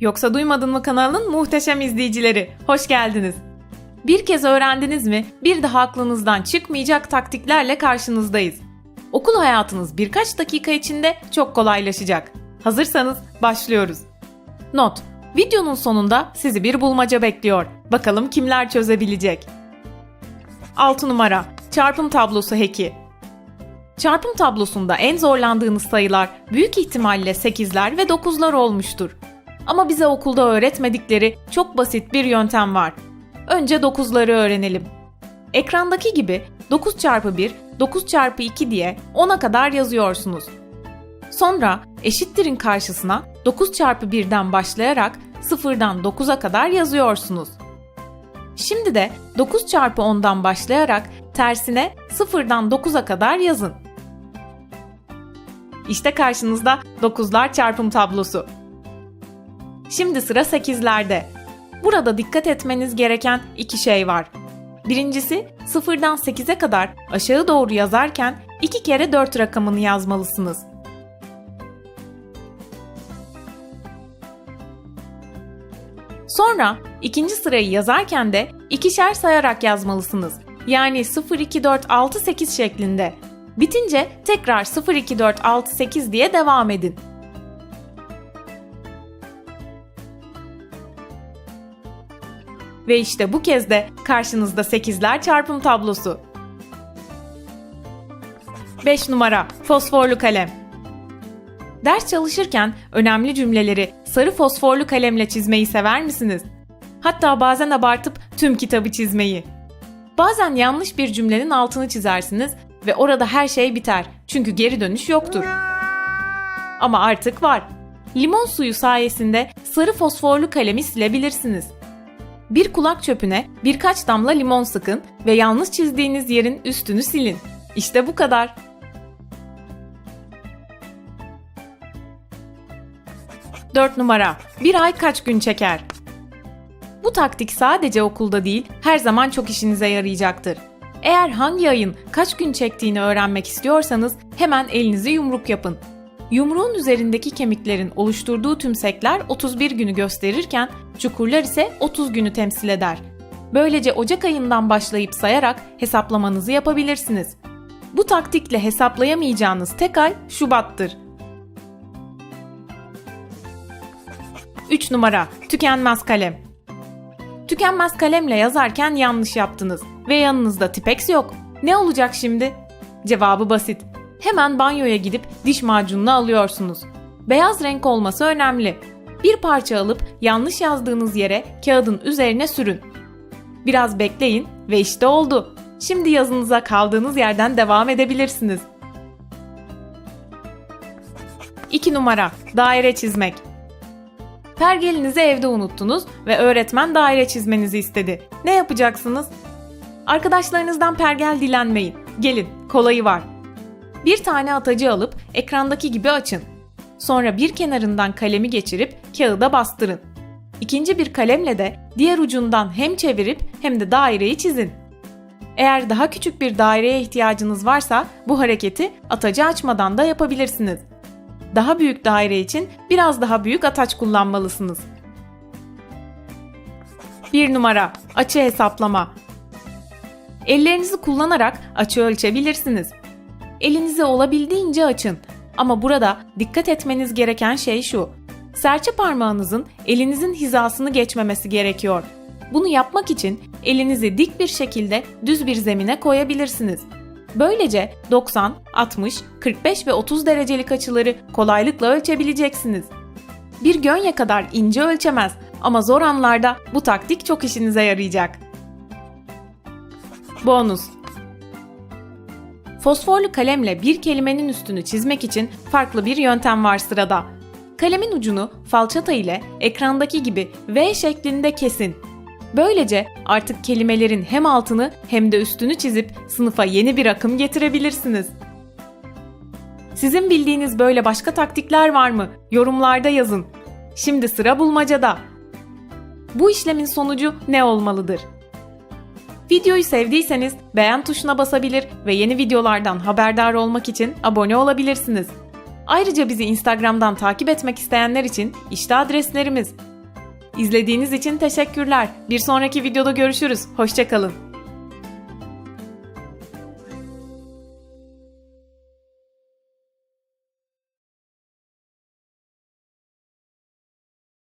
Yoksa Duymadın mı kanalının muhteşem izleyicileri. Hoş geldiniz. Bir kez öğrendiniz mi bir daha aklınızdan çıkmayacak taktiklerle karşınızdayız. Okul hayatınız birkaç dakika içinde çok kolaylaşacak. Hazırsanız başlıyoruz. Not: Videonun sonunda sizi bir bulmaca bekliyor. Bakalım kimler çözebilecek. 6 numara Çarpım tablosu heki. Çarpım tablosunda en zorlandığınız sayılar büyük ihtimalle 8'ler ve 9'lar olmuştur. Ama bize okulda öğretmedikleri çok basit bir yöntem var. Önce 9'ları öğrenelim. Ekrandaki gibi 9 çarpı 1, 9 çarpı 2 diye 10'a kadar yazıyorsunuz. Sonra eşittirin karşısına 9 çarpı 1'den başlayarak 0'dan 9'a kadar yazıyorsunuz. Şimdi de 9 çarpı 10'dan başlayarak tersine 0'dan 9'a kadar yazın. İşte karşınızda 9'lar çarpım tablosu. Şimdi sıra 8'lerde. Burada dikkat etmeniz gereken iki şey var. Birincisi 0'dan 8'e kadar aşağı doğru yazarken iki kere 4 rakamını yazmalısınız. Sonra ikinci sırayı yazarken de ikişer sayarak yazmalısınız. Yani 0, 2, 4, 6, 8 şeklinde. Bitince tekrar 0, 2, 4, 6, 8 diye devam edin. Ve işte bu kez de karşınızda 8'ler çarpım tablosu. 5 numara fosforlu kalem. Ders çalışırken önemli cümleleri sarı fosforlu kalemle çizmeyi sever misiniz? Hatta bazen abartıp tüm kitabı çizmeyi. Bazen yanlış bir cümlenin altını çizersiniz ve orada her şey biter. Çünkü geri dönüş yoktur. Ama artık var. Limon suyu sayesinde sarı fosforlu kalemi silebilirsiniz. Bir kulak çöpüne birkaç damla limon sıkın ve yanlış çizdiğiniz yerin üstünü silin. İşte bu kadar. Dört numara. Bir ay kaç gün çeker? Bu taktik sadece okulda değil, her zaman çok işinize yarayacaktır. Eğer hangi ayın kaç gün çektiğini öğrenmek istiyorsanız hemen elinizi yumruk yapın. Yumruğun üzerindeki kemiklerin oluşturduğu tümsekler 31 günü gösterirken çukurlar ise 30 günü temsil eder. Böylece Ocak ayından başlayıp sayarak hesaplamanızı yapabilirsiniz. Bu taktikle hesaplayamayacağınız tek ay Şubat'tır. 3 numara tükenmez kalem. Tükenmez kalemle yazarken yanlış yaptınız ve yanınızda tipex yok. Ne olacak şimdi? Cevabı basit. Hemen banyoya gidip diş macununu alıyorsunuz. Beyaz renk olması önemli. Bir parça alıp yanlış yazdığınız yere kağıdın üzerine sürün. Biraz bekleyin ve işte oldu. Şimdi yazınıza kaldığınız yerden devam edebilirsiniz. 2 numara daire çizmek. Pergelinizi evde unuttunuz ve öğretmen daire çizmenizi istedi. Ne yapacaksınız? Arkadaşlarınızdan pergel dilenmeyin. Gelin, kolayı var. Bir tane atacı alıp ekrandaki gibi açın. Sonra bir kenarından kalemi geçirip kağıda bastırın. İkinci bir kalemle de diğer ucundan hem çevirip hem de daireyi çizin. Eğer daha küçük bir daireye ihtiyacınız varsa bu hareketi atacı açmadan da yapabilirsiniz. Daha büyük daire için biraz daha büyük ataç kullanmalısınız. 1 numara açı hesaplama. Ellerinizi kullanarak açı ölçebilirsiniz. Elinizi olabildiğince açın. Ama burada dikkat etmeniz gereken şey şu. Serçe parmağınızın elinizin hizasını geçmemesi gerekiyor. Bunu yapmak için elinizi dik bir şekilde düz bir zemine koyabilirsiniz. Böylece 90, 60, 45 ve 30 derecelik açıları kolaylıkla ölçebileceksiniz. Bir gönye kadar ince ölçemez ama zor anlarda bu taktik çok işinize yarayacak. Bonus Fosforlu kalemle bir kelimenin üstünü çizmek için farklı bir yöntem var sırada. Kalemin ucunu falçata ile ekrandaki gibi V şeklinde kesin. Böylece artık kelimelerin hem altını hem de üstünü çizip sınıfa yeni bir akım getirebilirsiniz. Sizin bildiğiniz böyle başka taktikler var mı? Yorumlarda yazın. Şimdi sıra bulmacada. Bu işlemin sonucu ne olmalıdır? Videoyu sevdiyseniz beğen tuşuna basabilir ve yeni videolardan haberdar olmak için abone olabilirsiniz. Ayrıca bizi Instagram'dan takip etmek isteyenler için işte adreslerimiz İzlediğiniz için teşekkürler. Bir sonraki videoda görüşürüz. Hoşçakalın.